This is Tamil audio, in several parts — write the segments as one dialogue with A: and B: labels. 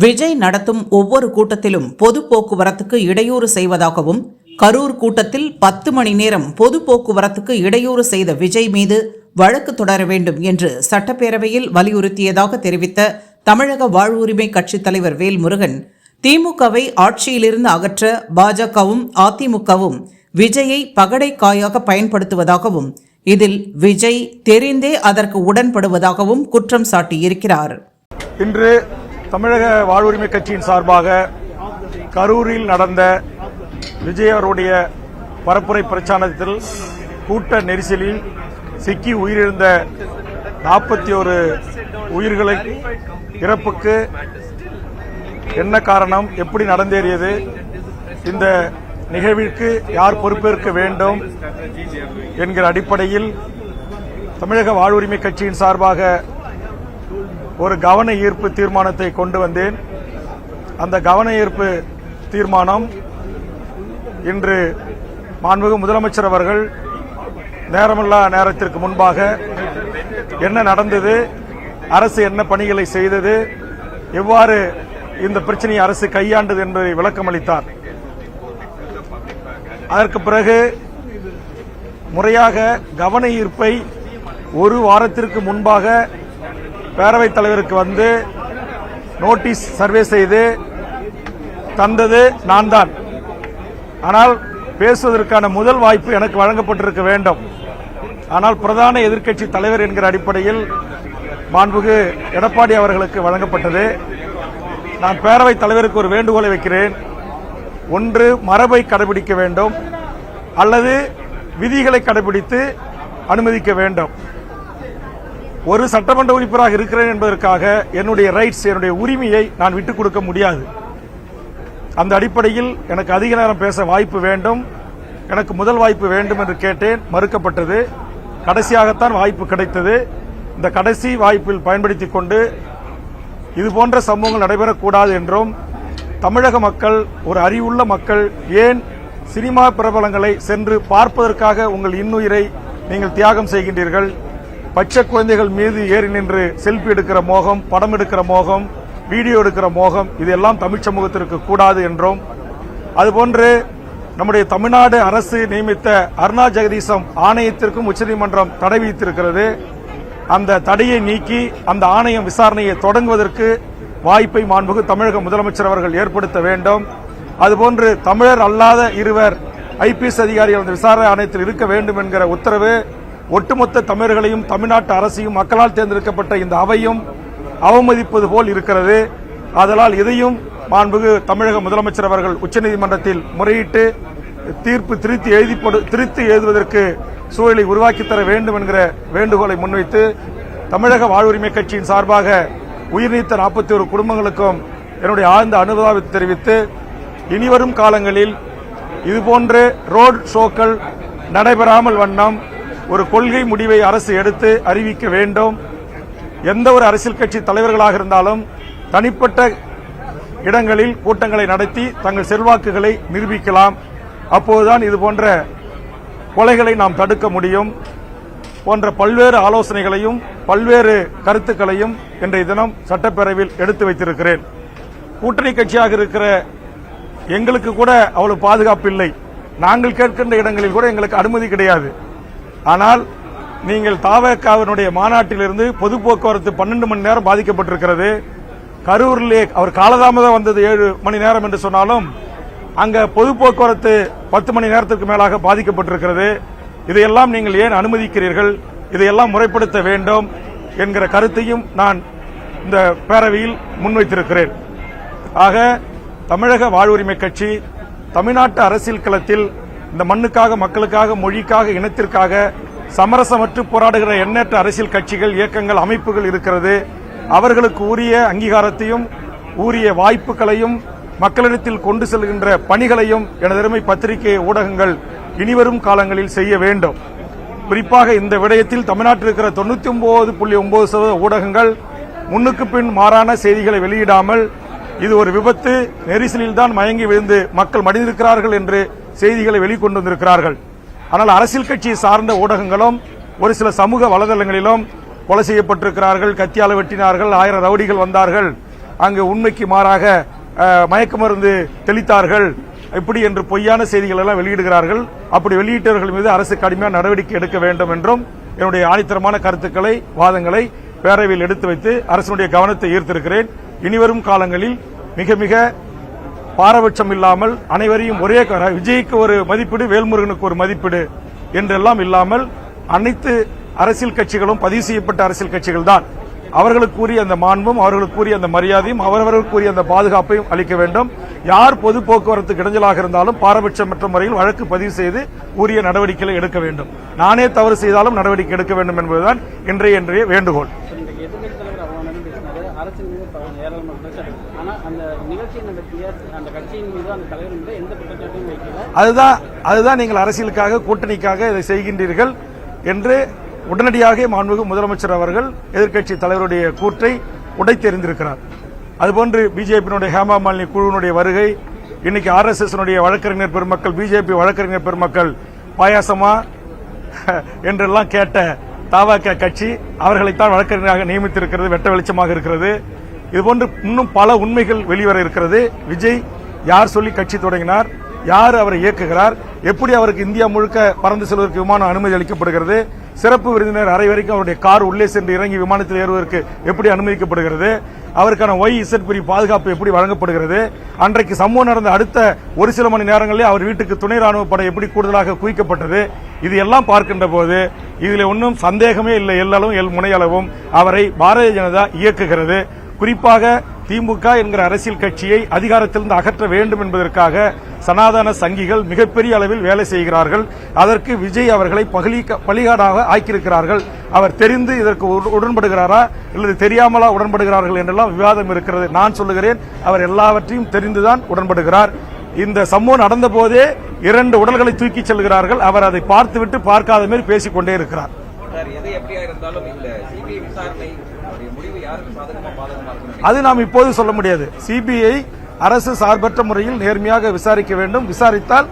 A: விஜய் நடத்தும் ஒவ்வொரு கூட்டத்திலும் பொது போக்குவரத்துக்கு இடையூறு செய்வதாகவும் கரூர் கூட்டத்தில் பத்து மணி நேரம் பொது போக்குவரத்துக்கு இடையூறு செய்த விஜய் மீது வழக்கு தொடர வேண்டும் என்று சட்டப்பேரவையில் வலியுறுத்தியதாக தெரிவித்த தமிழக வாழ்வுரிமை கட்சித் தலைவர் வேல்முருகன் திமுகவை ஆட்சியிலிருந்து அகற்ற பாஜகவும் அதிமுகவும் விஜயை பகடைக்காயாக பயன்படுத்துவதாகவும் இதில் விஜய் தெரிந்தே அதற்கு உடன்படுவதாகவும் குற்றம் சாட்டியிருக்கிறார்.
B: இன்று தமிழக வாழ்வுரிமை கட்சியின் சார்பாக கரூரில் நடந்த விஜய் அவருடைய பரப்புரை பிரச்சாரத்தில் கூட்ட நெரிசலில் சிக்கி உயிரிழந்த நாற்பத்தி ஒரு உயிர்களை இறப்புக்கு என்ன காரணம் எப்படி நடந்தேறியது இந்த நிகழ்விற்கு யார் பொறுப்பேற்க வேண்டும் என்கிற அடிப்படையில் தமிழக வாழ்வுரிமை கட்சியின் சார்பாக ஒரு கவன ஈர்ப்பு தீர்மானத்தை கொண்டு வந்தேன். அந்த கவன ஈர்ப்பு தீர்மானம் இன்று மாண்புகு முதலமைச்சர் அவர்கள் நேரமில்லா நேரத்திற்கு முன்பாக என்ன நடந்தது அரசு என்ன பணிகளை செய்தது எவ்வாறு இந்த பிரச்சனையை அரசு கையாண்டது என்பதை விளக்கம் அளித்தார் அதற்கு பிறகு முறையாக கவன ஈர்ப்பை ஒரு வாரத்திற்கு முன்பாக பேரவைத் தலைவருக்கு வந்து நோட்டீஸ் சர்வே செய்து தந்தது நான் தான் ஆனால் பேசுவதற்கான முதல் வாய்ப்பு எனக்கு வழங்கப்பட்டிருக்க வேண்டும். ஆனால் பிரதான எதிர்க்கட்சி தலைவர் என்கிற அடிப்படையில் மாண்புகு எடப்பாடி அவர்களுக்கு வழங்கப்பட்டது. நான் பேரவைத் தலைவருக்கு ஒரு வேண்டுகோளை வைக்கிறேன். ஒன்று மரபை கடைபிடிக்க வேண்டும். அல்லது விதிகளை கடைபிடித்து அனுமதிக்க வேண்டும். ஒரு சட்டமன்ற உறுப்பினராக இருக்கிறேன் என்பதற்காக என்னுடைய ரைட்ஸ் என்னுடைய உரிமையை நான் விட்டுக் கொடுக்க முடியாது. அந்த அடிப்படையில் எனக்கு அதிக நேரம் பேச வாய்ப்பு வேண்டும். எனக்கு முதல் வாய்ப்பு வேண்டும் என்று கேட்டேன். மறுக்கப்பட்டது. கடைசியாகத்தான் வாய்ப்பு கிடைத்தது. இந்த கடைசி வாய்ப்பில் பயன்படுத்திக் கொண்டு இது போன்ற சம்பவங்கள் நடைபெறக்கூடாது என்றும் தமிழக மக்கள் ஒரு அறிவுள்ள மக்கள் ஏன் சினிமா பிரபலங்களை சென்று பார்ப்பதற்காக உங்கள் இன்னுயிரை நீங்கள் தியாகம் செய்கின்றீர்கள்? பச்சை குழந்தைகள் மீது ஏறி நின்று செல்ஃபி எடுக்கிற மோகம் படம் எடுக்கிற மோகம் வீடியோ எடுக்கிற மோகம் இதெல்லாம் தமிழ் சமூகத்திற்கு கூடாது என்றும். அதுபோன்று நம்முடைய தமிழ்நாடு அரசு நியமித்த அருணா ஜெகதீசம் ஆணையத்திற்கும் உச்சநீதிமன்றம் தடை விதித்திருக்கிறது. அந்த தடையை நீக்கி அந்த ஆணையம் விசாரணையை தொடங்குவதற்கு வாய்ப்பை மாண்புகு தமிழக முதலமைச்சர் அவர்கள் ஏற்படுத்த வேண்டும். அதுபோன்று தமிழர் அல்லாத இருவர் ஐபிஎஸ் அதிகாரிகள் அந்த விசாரணை ஆணையத்தில் இருக்க வேண்டும் என்கிற உத்தரவு ஒட்டுமொத்த தமிழர்களையும் தமிழ்நாட்டு அரசையும் மக்களால் தேர்ந்தெடுக்கப்பட்ட இந்த அவையும் அவமதிப்பது போல் இருக்கிறது. அதனால் இதையும் மாண்புகு தமிழக முதலமைச்சர் அவர்கள் உச்சநீதிமன்றத்தில் முறையிட்டு தீர்ப்பு திருத்தி எழுதி திருத்தி எழுதுவதற்கு சூழலை உருவாக்கி தர வேண்டும் என்கிற வேண்டுகோளை முன்வைத்து தமிழக வாழ்வுரிமை கட்சியின் சார்பாக உயிர்நீத்த நாற்பத்தி ஒரு குடும்பங்களுக்கும் என்னுடைய ஆழ்ந்த அனுதாபத்தை தெரிவித்து இனிவரும் காலங்களில் இதுபோன்று ரோட் ஷோக்கள் நடைபெறாமல் வண்ணம் ஒரு கொள்கை முடிவை அரசு எடுத்து அறிவிக்க வேண்டும். எந்த ஒரு அரசியல் கட்சி தலைவர்களாக இருந்தாலும் தனிப்பட்ட இடங்களில் கூட்டங்களை நடத்தி தங்கள் செல்வாக்குகளை நிரூபிக்கலாம். அப்போதுதான் இது போன்ற கொலைகளை நாம் தடுக்க முடியும். போன்ற பல்வேறு ஆலோசனைகளையும் பல்வேறு கருத்துக்களையும் இன்றைய தினம் சட்டப்பேரவையில் எடுத்து வைத்திருக்கிறேன். கூட்டணி கட்சியாக இருக்கிற எங்களுக்கு கூட அவ்வளவு பாதுகாப்பு இல்லை. நாங்கள் கேட்கின்ற இடங்களில் கூட எங்களுக்கு அனுமதி கிடையாது. ஆனால் நீங்கள் தாவக்காவினுடைய மாநாட்டிலிருந்து பொது போக்குவரத்து பன்னெண்டு மணி நேரம் பாதிக்கப்பட்டிருக்கிறது. கரூரிலே அவர் காலதாமதம் வந்தது ஏழு மணி நேரம் என்று சொன்னாலும் அங்க பொது போக்குவரத்து பத்து மணி நேரத்திற்கு மேலாக பாதிக்கப்பட்டிருக்கிறது. இதையெல்லாம் நீங்கள் ஏன் அனுமதிக்கிறீர்கள்? இதையெல்லாம் முறைப்படுத்த வேண்டும் என்கிற கருத்தையும் நான் இந்த பேரவையில் முன்வைத்திருக்கிறேன். ஆக தமிழக வாழ்வுரிமை கட்சி தமிழ்நாட்டு அரசியல் களத்தில் இந்த மண்ணுக்காக மக்களுக்காக மொழிக்காக இனத்திற்காக சமரசமற்று போராடுகிற எண்ணற்ற அரசியல் கட்சிகள் இயக்கங்கள் அமைப்புகள் இருக்கிறது. அவர்களுக்கு உரிய அங்கீகாரத்தையும் உரிய வாய்ப்புகளையும் மக்களிடத்தில் கொண்டு செல்கின்ற பணிகளையும் எனதருமை பத்திரிகை ஊடகங்கள் இனிவரும் காலங்களில் செய்ய வேண்டும். குறிப்பாக இந்த விடயத்தில் தமிழ்நாட்டில் இருக்கிற தொண்ணூத்தி ஒன்பது புள்ளி ஒன்பது சதவீத ஊடகங்கள் முன்னுக்கு பின் மாறான செய்திகளை வெளியிடாமல் இது ஒரு விபத்து. நெரிசலில் தான் மயங்கி விழுந்து மக்கள் மடிந்திருக்கிறார்கள் என்று செய்திகளை வெளிக்கொண்டு வந்திருக்கிறார்கள். ஆனால் அரசியல் கட்சியை சார்ந்த ஊடகங்களும் ஒரு சில சமூக வலைதளங்களிலும் கொலை செய்யப்பட்டிருக்கிறார்கள் கத்தியால வெட்டினார்கள் ஆயிரம் ரவுடிகள் வந்தார்கள். அங்கு உண்மைக்கு மாறாக மயக்க மருந்து தெளித்தார்கள். இப்படி என்று பொய்யான செய்திகள் எல்லாம் வெளியிடுகிறார்கள். அப்படி வெளியிட்டவர்கள் மீது அரசு கடுமையான நடவடிக்கை எடுக்க வேண்டும் என்றும் என்னுடைய ஆணித்தரமான கருத்துக்களை வாதங்களை பேரவையில் எடுத்து வைத்து அரசினுடைய கவனத்தை ஈர்த்திருக்கிறேன். இனிவரும் காலங்களில் மிக மிக பாரபட்சம் இல்லாமல் அனைவரையும் ஒரே க- விஜய்க்கு ஒரு மதிப்பீடு வேல்முருகனுக்கு ஒரு மதிப்பீடு என்றெல்லாம் இல்லாமல் அனைத்து அரசியல் கட்சிகளும் பதிவு செய்யப்பட்ட அரசியல் கட்சிகள் தான். அவர்களுக்குரிய அந்த மாண்பும் அவர்களுக்குரிய அந்த மரியாதையும் அவரவர்களுக்குரிய அந்த பாதுகாப்பையும் அளிக்க வேண்டும். யார் பொது போக்குவரத்து இடைஞ்சலாக இருந்தாலும் பாரபட்சமற்ற முறையில் வழக்கு பதிவு செய்து உரிய நடவடிக்கைகளை எடுக்க வேண்டும். நானே தவறு செய்தாலும் நடவடிக்கை எடுக்க வேண்டும் என்பதுதான் இன்றைய இன்றைய வேண்டுகோள்
C: இன்றைக்கு எதிர்க்கட்சி தலைவர் அவ்வளவு பேசினாரு அரசின் மீது பல ஏராளமான குற்றச்சாட்டு ஆனா அந்த நிகழ்ச்சியை நடத்திய அந்த கட்சியின் மீது அந்த தலைவர் மீது எந்த குற்றச்சாட்டையும் வைக்கல
B: அதுதான் அதுதான் நீங்கள் அரசியலுக்காக கூட்டணிக்காக இதை செய்கின்றீர்கள் என்று உடனடியாக மாண்புமிகு முதலமைச்சர் அவர்கள் எதிர்க்கட்சி தலைவருடைய கூற்றை உடைத்தெறிந்திருக்கிறார் அதுபோன்று பிஜேபியினுடைய ஹேமா மாலினி குழுவினுடைய வருகை இன்னைக்கு ஆர்எஸ்எஸ் வழக்கறிஞர் பெருமக்கள் பிஜேபி வழக்கறிஞர் பெருமக்கள் பாயாசமா என்றெல்லாம் கேட்ட தவக கட்சி அவர்களைத்தான் வழக்கறிஞராக நியமித்திருக்கிறது வெட்ட வெளிச்சமாக இருக்கிறது. இதுபோன்று இன்னும் பல உண்மைகள் வெளிவர இருக்கிறது. விஜய் யார் சொல்லி கட்சி தொடங்கினார்? யார் அவரை இயக்குகிறார்? எப்படி அவருக்கு இந்தியா முழுக்க பறந்து செல்வதற்கு விமானம் அனுமதி அளிக்கப்படுகிறது? சிறப்பு விருந்தினர் அரை வரைக்கும் அவருடைய கார் உள்ளே சென்று இறங்கி விமானத்தில் ஏறுவதற்கு எப்படி அனுமதிக்கப்படுகிறது? அவருக்கான ஒய் இசட் பிரி பாதுகாப்பு எப்படி வழங்கப்படுகிறது? அன்றைக்கு சம்பவம் நடந்த அடுத்த ஒரு சில மணி நேரங்களிலே அவர் வீட்டுக்கு துணை ராணுவ படை எப்படி கூடுதலாக குவிக்கப்பட்டது? இது எல்லாம் பார்க்கின்ற போது இதில் ஒன்றும் சந்தேகமே இல்லை. எல்லாலும் எல் முனையளவும் அவரை பாரதிய ஜனதா இயக்குகிறது. குறிப்பாக திமுக என்கிற அரசியல் கட்சியை அதிகாரத்திலிருந்து அகற்ற வேண்டும் என்பதற்காக சனாதன சங்கிகள் மிகப்பெரிய அளவில் வேலை செய்கிறார்கள். அதற்கு விஜய் அவர்களை பகலி- பலிகாடாக ஆக்கியிருக்கிறார்கள். அவர் தெரிந்து இதற்கு உட- உடன்படுகிறாரா? அல்லது தெரியாமலா உடன்படுகிறார்கள் என்றெல்லாம் விவாதம் இருக்கிறது. நான் சொல்லுகிறேன் அவர் எல்லாவற்றையும் தெரிந்துதான் உடன்படுகிறார். இந்த சம்பவம் நடந்த போதே இரண்டு உடல்களை தூக்கி செல்கிறார்கள். அவர் அதை பார்த்துவிட்டு பார்க்காத மாதிரி பேசிக்கொண்டே இருக்கிறார்.
D: எது எப்படியா இருந்தாலும் இந்த சிபிஐ விசாரணை முடிவு யாருக்கு
B: அது நாம் இப்போது சொல்ல முடியாது. சிபிஐ அரசு சார்பற்ற முறையில் நேர்மையாக விசாரிக்க வேண்டும். விசாரித்தால்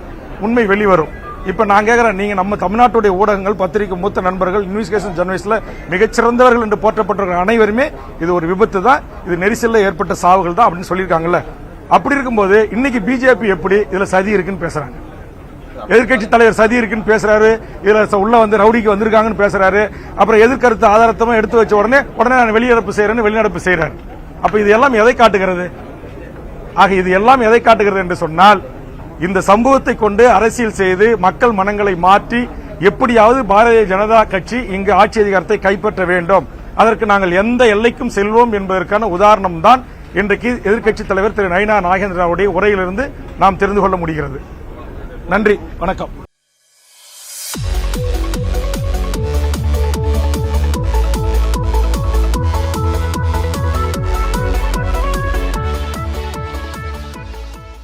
B: உண்மை வெளிவரும். இப்ப நான் கேக்குறேன் நீங்க நம்ம தமிழ்நாட்டுடைய ஊடகங்கள் பத்திரிகை மூத்த நண்பர்கள் இன்வெஸ்டிகேஷன் ஜெர்னலிஸ்ட்ல மிகச்சிறந்தவர்கள் என்று போற்றப்பட்டிருக்கிற அனைவருமே இது ஒரு விபத்து தான். இது நெரிசல்ல ஏற்பட்ட சாவுகள் தான் அப்படின்னு சொல்லியிருக்காங்கல்ல. அப்படி இருக்கும்போது இன்னைக்கு பிஜேபி எப்படி இதுல சதி இருக்குன்னு பேசுறாங்க? எதிர்க்கட்சி தலைவர் சதி இருக்குன்னு பேசுறாரு. இதுல உள்ள வந்து ரவுடிக்கு வந்திருக்காங்கன்னு பேசுறாரு. அப்புறம் எதிர்கருத்து ஆதாரத்தமா எடுத்து வச்ச உடனே உடனே நான் வெளிநடப்பு செய்யறேன்னு வெளிநடப்பு செய்யறாரு அப்ப இது எல்லாம் எதை காட்டுகிறது? ஆக இது எல்லாம் எதை காட்டுகிறது என்று சொன்னால் இந்த சம்பவத்தை கொண்டு அரசியல் செய்து மக்கள் மனங்களை மாற்றி எப்படியாவது பாரதிய ஜனதா கட்சி இங்கு ஆட்சி அதிகாரத்தை கைப்பற்ற வேண்டும். அதற்கு நாங்கள் எந்த எல்லைக்கும் செல்வோம் என்பதற்கான உதாரணம் தான் இன்றைக்கு எதிர்க்கட்சி தலைவர் திரு நயினா நாகேந்திராவுடைய உரையிலிருந்து நாம் தெரிந்து கொள்ள முடிகிறது. நன்றி வணக்கம்.